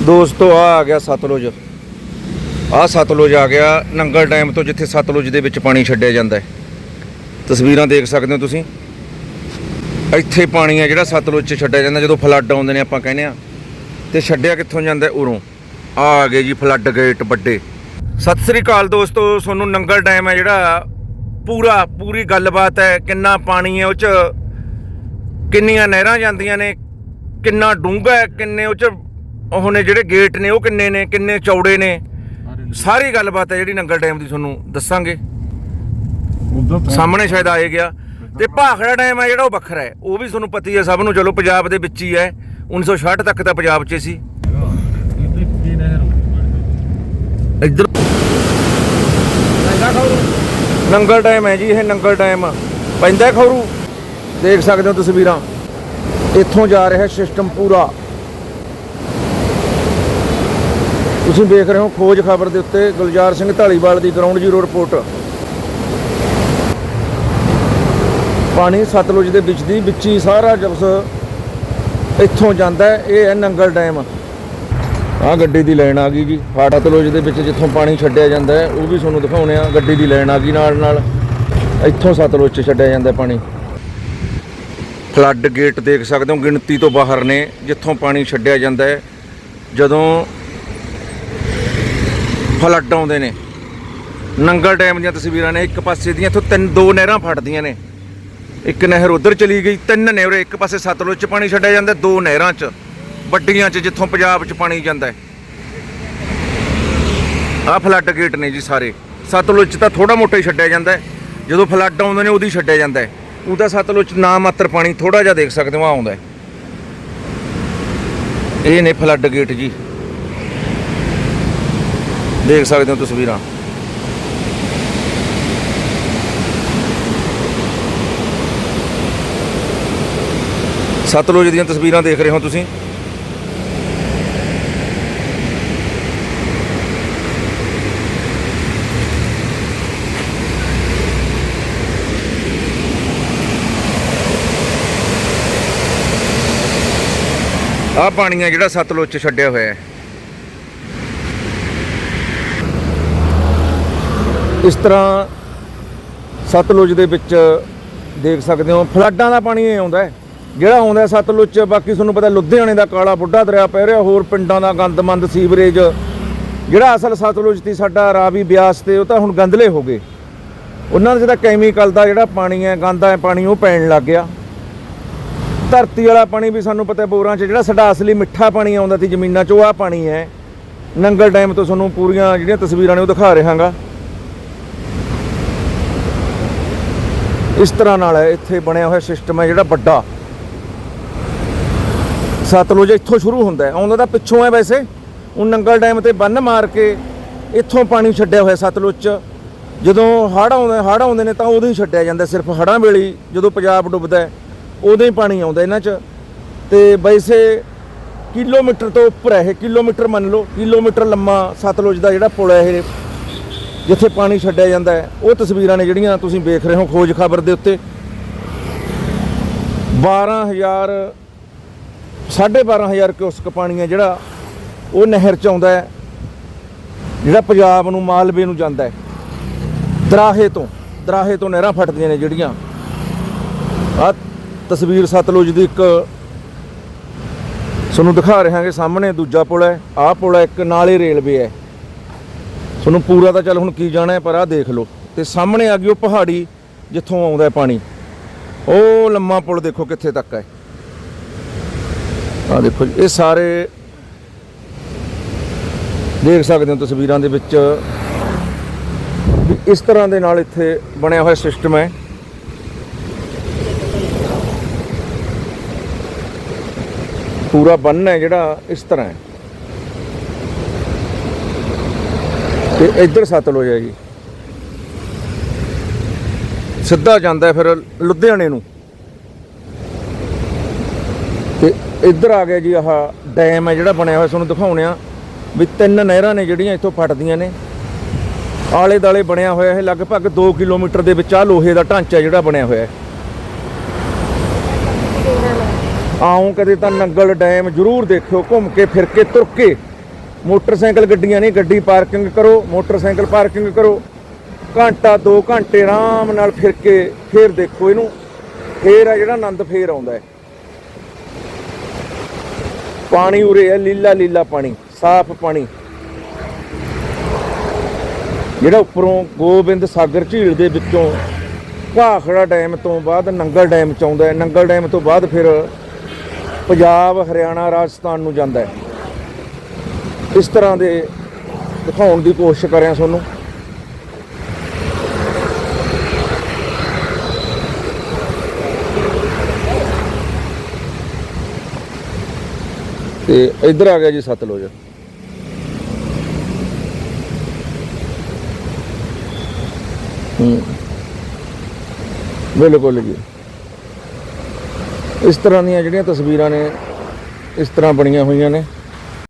ਦੋਸਤੋ ਆ ਆ ਗਿਆ ਸਤਲੁਜ। ਆ ਸਤਲੁਜ ਆ ਗਿਆ ਨੰਗਲ ਡੈਮ ਤੋਂ, ਜਿੱਥੇ ਸਤਲੁਜ ਦੇ ਵਿੱਚ ਪਾਣੀ ਛੱਡਿਆ ਜਾਂਦਾ ਹੈ। ਤਸਵੀਰਾਂ ਦੇਖ ਸਕਦੇ ਹੋ ਤੁਸੀਂ। ਇੱਥੇ ਪਾਣੀ ਹੈ ਜਿਹੜਾ ਸਤਲੁਜ 'ਚ ਛੱਡਿਆ ਜਾਂਦਾ, ਜਦੋਂ ਫਲੱਡ ਆਉਂਦੇ ਨੇ ਆਪਾਂ ਕਹਿੰਦੇ ਆ ਤੇ ਛੱਡਿਆ ਕਿੱਥੋਂ ਜਾਂਦਾ ਉਰੋਂ। ਆ ਆ ਗਏ ਜੀ ਫਲੱਡ ਗੇਟ ਵੱਡੇ। ਸਤਿ ਸ੍ਰੀ ਅਕਾਲ ਦੋਸਤੋ, ਤੁਹਾਨੂੰ ਨੰਗਲ ਡੈਮ ਹੈ ਜਿਹੜਾ ਪੂਰਾ, ਪੂਰੀ ਗੱਲਬਾਤ ਹੈ, ਕਿੰਨਾ ਪਾਣੀ ਹੈ, ਉਹ 'ਚ ਕਿੰਨੀਆਂ ਨਹਿਰਾਂ ਜਾਂਦੀਆਂ ਨੇ, ਕਿੰਨਾ ਡੂੰਘਾ ਹੈ, ਕਿੰਨੇ ਉਹ 'ਚ ਉਹ ਨੇ ਜਿਹੜੇ ਗੇਟ ਨੇ ਉਹ ਕਿੰਨੇ ਨੇ ਕਿੰਨੇ ਚੌੜੇ ਨੇ? ਸਾਰੀ ਗੱਲਬਾਤ ਹੈ ਜਿਹੜੀ ਨੰਗਲ ਡੈਮ ਦੀ ਤੁਹਾਨੂੰ ਦੱਸਾਂਗੇ। ਸਾਹਮਣੇ ਸ਼ਾਇਦ ਆਏ ਗਿਆ। ਤੇ ਭਾਖੜਾ ਡੈਮ ਹੈ ਜਿਹੜਾ ਉਹ ਵੱਖਰਾ ਹੈ। ਉਹ ਵੀ ਤੁਹਾਨੂੰ ਪਤਾ ਹੀ ਹੈ ਸਭ ਨੂੰ। ਚਲੋ ਪੰਜਾਬ ਦੇ ਵਿੱਚ ਹੀ ਹੈ। 1966 ਤੱਕ ਤਾਂ ਪੰਜਾਬ 'ਚ ਸੀ। ਇੱਧਰ ਨੰਗਲ ਡੈਮ ਹੈ ਜੀ ਇਹ ਨੰਗਲ ਡੈਮ। ਪੈਂਦਾ ਖੌਰੂ। ਦੇਖ ਸਕਦੇ ਹੋ ਤਸਵੀਰਾਂ। ਇੱਥੋਂ ਜਾ ਰਿਹਾ ਸਿਸਟਮ ਪੂਰਾ। ਤੁਸੀਂ ਦੇਖ ਰਹੇ ਹੋ ਖੋਜ ਖਬਰ ਦੇ ਉੱਤੇ ਗੁਲਜ਼ਾਰ ਸਿੰਘ ਢਾਲੀਵਾਲ ਦੀ ਗਰਾਊਂਡ ਜ਼ੀਰੋ ਰਿਪੋਰਟ। ਪਾਣੀ ਸਤਲੁਜ ਦੇ ਵਿੱਚ ਦੀ ਵਿੱਚ ਹੀ ਸਾਰਾ ਜਬਸ ਇੱਥੋਂ ਜਾਂਦਾ ਹੈ, ਇਹ ਹੈ ਨੰਗਲ ਡੈਮ। ਆਹ ਗੱਡੀ ਦੀ ਲਾਈਨ ਆ ਗਈ ਜੀ ਫਾੜਾ ਤਲੋਜ ਦੇ ਵਿੱਚ ਜਿੱਥੋਂ ਪਾਣੀ ਛੱਡਿਆ ਜਾਂਦਾ ਹੈ, ਉਹ ਵੀ ਤੁਹਾਨੂੰ ਦਿਖਾਉਣੇ ਆ ਗੱਡੀ ਦੀ ਲਾਈਨ ਆ ਗਈ ਨਾਲ ਨਾਲ, ਇੱਥੋਂ ਸਤਲੁਜ 'ਚ ਛੱਡਿਆ ਜਾਂਦਾ ਪਾਣੀ। ਫਲੱਡ ਗੇਟ ਦੇਖ ਸਕਦੇ ਹੋ, ਗਿਣਤੀ ਤੋਂ ਬਾਹਰ ਨੇ, ਜਿੱਥੋਂ ਪਾਣੀ ਛੱਡਿਆ ਜਾਂਦਾ ਹੈ। ਜਦੋਂ ਫਲੱਡ ਆਉਂਦੇ ਨੇ। ਨੰਗਲ ਡੈਮ ਦੀਆਂ ਤਸਵੀਰਾਂ ਨੇ, ਇੱਕ ਪਾਸੇ ਦੀਆਂ, ਇੱਥੋਂ ਤਿੰਨ ਦੋ ਨਹਿਰਾਂ ਫੜਦੀਆਂ ਨੇ। ਇੱਕ ਨਹਿਰ ਉਧਰ ਚਲੀ ਗਈ, ਤਿੰਨ ਨੇ ਇੱਕ ਪਾਸੇ ਸਤਲੁਜ 'ਚ ਪਾਣੀ ਛੱਡਿਆ ਜਾਂਦਾ, ਦੋ ਨਹਿਰਾਂ 'ਚ, ਵੱਡੀਆਂ 'ਚ ਜਿੱਥੋਂ ਪੰਜਾਬ 'ਚ ਪਾਣੀ ਜਾਂਦਾ ਹੈ। ਆਹ ਫਲੱਡ ਗੇਟ ਨੇ ਜੀ ਸਾਰੇ। ਸਤਲੁਜ 'ਚ ਤਾਂ ਥੋੜਾ ਮੋਟਾ ਹੀ ਛੱਡਿਆ ਜਾਂਦਾ ਜਦੋਂ ਫਲੱਡ ਆਉਂਦੇ ਨੇ, ਉਹਦੀ ਛੱਡਿਆ ਜਾਂਦਾ ਉਹਦਾ ਸਤਲੁਜ 'ਚ ਨਾ ਮਾਤਰ ਪਾਣੀ ਥੋੜਾ ਜਿਹਾ ਦੇਖ ਸਕਦੇ ਹੋ ਆਉਂਦਾ ਇਹ ਨੇ ਫਲੱਡ ਗੇਟ ਜੀ। ਦੇਖ ਸਕਦੇ ਹੋ ਤਸਵੀਰਾਂ। ਸਤਲੁਜ ਦੀਆਂ ਤਸਵੀਰਾਂ ਦੇਖ ਰਹੇ ਹੋ ਤੁਸੀਂ। ਆਹ ਪਾਣੀ ਆ ਜਿਹੜਾ ਸਤਲੁਜ ਚ ਛੱਡਿਆ ਹੋਇਆ ਹੈ। ਇਸ ਤਰ੍ਹਾਂ ਸਤਲੁਜ ਦੇ ਵਿੱਚ ਦੇਖ ਸਕਦੇ ਹੋ, ਫਲੱਡਾਂ ਦਾ ਪਾਣੀ ਹੀ ਆਉਂਦਾ ਹੈ। ਜਿਹੜਾ ਆਉਂਦਾ ਸਤਲੁਜ ਚ ਬਾਕੀ ਤੁਹਾਨੂੰ ਪਤਾ ਲੁਧਿਆਣੇ ਦਾ ਕਾਲਾ ਬੁੱਢਾ ਦਰਿਆ ਪੈ ਰਿਹਾ, ਹੋਰ ਪਿੰਡਾਂ ਦਾ ਗੰਦਮੰਦ ਸੀਵਰੇਜ। ਜਿਹੜਾ ਅਸਲ ਸਤਲੁਜ ਦੀ ਸਾਡਾ ਰਾਵੀ ਬਿਆਸ ਤੇ, ਉਹ ਤਾਂ ਹੁਣ ਗੰਦਲੇ ਹੋ ਗਏ। ਉਹਨਾਂ ਦਾ ਜਿਹੜਾ ਕੈਮੀਕਲ ਦਾ ਜਿਹੜਾ ਪਾਣੀ ਹੈ ਗੰਦਾ ਹੈ ਪਾਣੀ, ਉਹ ਪੈਣ ਲੱਗ ਗਿਆ। ਧਰਤੀ ਵਾਲਾ ਪਾਣੀ ਵੀ ਸਾਨੂੰ ਪਤਾ ਬੋਰਾਂ 'ਚ, ਜਿਹੜਾ ਸਾਡਾ ਅਸਲੀ ਮਿੱਠਾ ਪਾਣੀ ਆਉਂਦਾ ਸੀ ਜ਼ਮੀਨਾਂ 'ਚ, ਉਹ ਆ ਪਾਣੀ ਹੈ। ਨੰਗਲ ਡੈਮ ਤੋਂ ਤੁਹਾਨੂੰ ਪੂਰੀਆਂ ਜਿਹੜੀਆਂ ਤਸਵੀਰਾਂ ਨੇ, ਉਹ ਦਿਖਾ ਰਿਹਾਗਾ। ਇਸ ਤਰ੍ਹਾਂ ਨਾਲ ਹੈ, ਇੱਥੇ ਬਣਿਆ ਹੋਇਆ ਸਿਸਟਮ ਹੈ ਜਿਹੜਾ ਵੱਡਾ। ਸਤਲੁਜ ਇੱਥੋਂ ਸ਼ੁਰੂ ਹੁੰਦਾ ਹੈ। ਆਉਂਦਾ ਤਾਂ ਪਿੱਛੋਂ ਹੈ ਵੈਸੇ। ਉਹ ਨੰਗਲ ਡੈਮ ਤੇ ਬੰਨ ਮਾਰ ਕੇ ਇੱਥੋਂ ਪਾਣੀ ਛੱਡਿਆ ਹੋਇਆ ਸਤਲੁਜ ਚ। ਜਦੋਂ ਹੜ੍ਹ ਆਉਂਦੇ ਹੜ੍ਹ ਆਉਂਦੇ ਨੇ ਤਾਂ ਉਦੋਂ ਹੀ ਛੱਡਿਆ ਜਾਂਦਾ, ਸਿਰਫ ਹੜ੍ਹਾਂ ਵੇਲੇ ਜਦੋਂ ਪੰਜਾਬ ਡੁੱਬਦਾ ਉਦੋਂ ਹੀ ਪਾਣੀ ਆਉਂਦਾ ਇਹਨਾਂ ਚ। ਤੇ ਵੈਸੇ ਕਿਲੋਮੀਟਰ ਤੋਂ ਉੱਪਰ ਹੈ ਇਹ। ਕਿਲੋਮੀਟਰ ਮੰਨ ਲਓ, ਕਿਲੋਮੀਟਰ ਲੰਮਾ ਸਤਲੁਜ ਦਾ ਜਿਹੜਾ ਪੁਲ ਹੈ ਇਹ। ਜਿੱਥੇ ਪਾਣੀ ਛੱਡਿਆ ਜਾਂਦਾ ਹੈ, ਉਹ ਤਸਵੀਰਾਂ ਨੇ ਜਿਹੜੀਆਂ ਤੁਸੀਂ ਵੇਖ ਰਹੇ ਹੋ ਖੋਜ ਖਬਰ ਦੇ ਉੱਤੇ। 12000 12500 ਕਿਊਸਕ ਪਾਣੀ ਹੈ ਜਿਹੜਾ ਉਹ ਨਹਿਰ ਚ ਆਉਂਦਾ ਹੈ, ਜਿਹੜਾ ਪੰਜਾਬ ਨੂੰ, ਮਾਲਵੇ ਨੂੰ ਜਾਂਦਾ ਹੈ। ਦਰਾਹੇ ਤੋਂ ਦਰਾਹੇ ਤੋਂ ਨਹਿਰਾਂ ਫਟਦੀਆਂ ਨੇ ਜਿਹੜੀਆਂ। ਆ ਤਸਵੀਰ ਸਤਲੁਜ ਦੀ ਇੱਕ ਤੁਹਾਨੂੰ ਦਿਖਾ ਰਿਹਾ ਹਾਂਗੇ ਸਾਹਮਣੇ, ਦੂਜਾ ਪੁਲ ਹੈ, ਆਹ ਪੁਲ ਹੈ, ਇੱਕ ਨਾਲੇ ਰੇਲਵੇ ਹੈ। ਤੁਹਾਨੂੰ ਪੂਰਾ ਤਾਂ ਚੱਲ ਹੁਣ ਕੀ ਜਾਣਾ ਪਰ ਆਹ ਦੇਖ ਲਓ। ਤੇ ਸਾਹਮਣੇ ਆ ਗਈ ਉਹ ਪਹਾੜੀ, ਜਿੱਥੋਂ ਆਉਂਦਾ ਪਾਣੀ। ਉਹ ਲੰਮਾ ਪੁਲ ਦੇਖੋ ਕਿੱਥੇ ਤੱਕ ਹੈ। ਆ ਦੇਖੋ ਇਹ ਸਾਰੇ ਦੇਖ ਸਕਦੇ ਹੋ ਤਸਵੀਰਾਂ ਦੇ ਵਿੱਚ ਵੀ ਇਸ ਤਰ੍ਹਾਂ ਦੇ ਨਾਲ ਇੱਥੇ ਬਣਿਆ ਹੋਇਆ ਸਿਸਟਮ ਹੈ। ਪੂਰਾ ਬੰਨ ਹੈ ਜਿਹੜਾ ਇਸ ਤਰ੍ਹਾਂ ਹੈ। ਤੇ ਇੱਧਰ ਸਤਲੁਜ ਹੈ ਜੀ। ਸਿੱਧਾ ਜਾਂਦਾ ਫਿਰ ਲੁਧਿਆਣੇ ਨੂੰ। ਤੇ ਇੱਧਰ ਆ ਗਿਆ ਜੀ ਆਹ ਡੈਮ ਹੈ ਜਿਹੜਾ ਬਣਿਆ ਹੋਇਆ, ਤੁਹਾਨੂੰ ਦਿਖਾਉਣੇ ਆ ਵੀ ਤਿੰਨ ਨਹਿਰਾਂ ਨੇ ਜਿਹੜੀਆਂ ਇੱਥੋਂ ਫਟਦੀਆਂ ਨੇ। ਆਲੇ ਦਾਲੇ ਬਣਿਆ ਹੋਇਆ ਇਹ ਲਗਭਗ 2 ਕਿਲੋਮੀਟਰ ਦੇ ਵਿੱਚ ਆ ਲੋਹੇ ਦਾ ਢਾਂਚਾ ਜਿਹੜਾ ਬਣਿਆ ਹੋਇਆ ਹੈ। ਆਉਂ ਕਦੇ ਤਾਂ ਨੰਗਲ ਡੈਮ ਜ਼ਰੂਰ ਦੇਖਿਓ, ਘੁੰਮ ਕੇ, ਫਿਰ ਕੇ, ਤੁਰ ਕੇ। ਮੋਟਰਸਾਈਕਲ ਗੱਡੀਆਂ ਨਹੀਂ, ਗੱਡੀ ਪਾਰਕਿੰਗ ਕਰੋ, ਮੋਟਰਸਾਈਕਲ ਪਾਰਕਿੰਗ ਕਰੋ। ਘੰਟਾ 2 ਘੰਟੇ ਆਰਾਮ ਨਾਲ ਫਿਰ ਕੇ, ਫੇਰ ਦੇਖੋ ਇਹਨੂੰ। ਫੇਰ ਆ ਜਿਹੜਾ ਆਨੰਦ ਫੇਰ ਆਉਂਦਾ ਹੈ। ਪਾਣੀ ਉਰੇ ਹੈ, ਲੀਲਾ ਲੀਲਾ ਪਾਣੀ, ਸਾਫ਼ ਪਾਣੀ। ਜਿਹੜਾ ਉੱਪਰੋਂ ਗੋਬਿੰਦ ਸਾਗਰ ਝੀਲ ਦੇ ਵਿੱਚੋਂ ਭਾਖੜਾ ਡੈਮ ਤੋਂ ਬਾਅਦ ਨੰਗਲ ਡੈਮ ਚ ਆਉਂਦਾ ਹੈ, ਨੰਗਲ ਡੈਮ ਤੋਂ ਬਾਅਦ ਫਿਰ ਪੰਜਾਬ, ਹਰਿਆਣਾ, ਰਾਜਸਥਾਨ ਨੂੰ ਜਾਂਦਾ ਹੈ। ਇਸ ਤਰ੍ਹਾਂ ਦੇ ਦਿਖਾਉਣ ਦੀ ਕੋਸ਼ਿਸ਼ ਕਰਿਆ ਤੁਹਾਨੂੰ। ਤੇ ਇੱਧਰ ਆ ਗਿਆ ਜੀ ਸਤਲੁਜ। ਹੂੰ। ਬਿਲਕੁਲ ਜੀ। ਇਸ ਤਰ੍ਹਾਂ ਦੀਆਂ ਜਿਹੜੀਆਂ ਤਸਵੀਰਾਂ ਨੇ, ਇਸ ਤਰ੍ਹਾਂ ਬਣੀਆਂ ਹੋਈਆਂ ਨੇ।